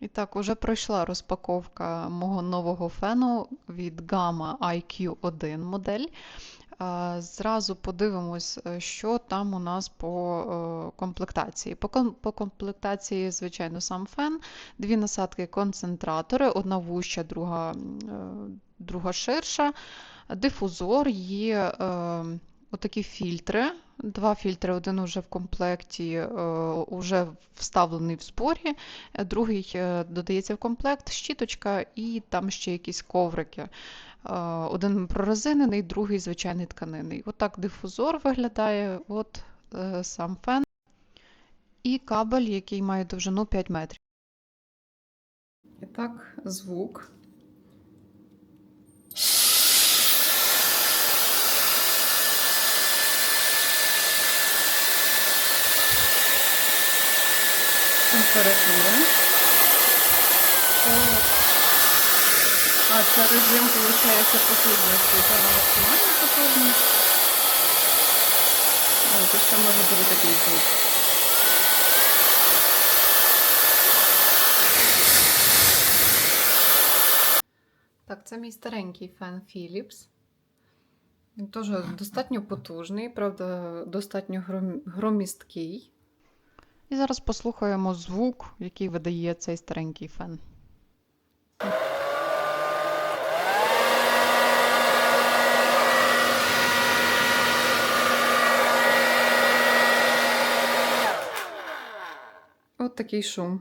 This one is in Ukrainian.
І так, уже пройшла розпаковка мого нового фену від Gamma IQ1 модель. Е, Зразу подивимось, е, що там у нас по е, комплектації. По, комплектації, звичайно, сам фен, дві насадки концентратори, одна вуща, друга, друга ширша, дифузор, є отакі фільтри. Два фільтри, один уже в комплекті, е, уже вставлений в спорі, е, другий е, додається в комплект, щіточка і там ще якісь коврики. Е, Один прорезинений, другий звичайний тканинний. Отак дифузор виглядає, от сам фен. І кабель, який має довжину 5 метрів. І так, звук. Температура. А це режим, виходить, потужності. Це на максимальну потужність. О, то ще може бути такий звук. Так, це мій старенький фен Philips. Він теж достатньо потужний, правда, достатньо гром- громісткий. І зараз послухаємо звук, який видає цей старенький фен. От такий шум.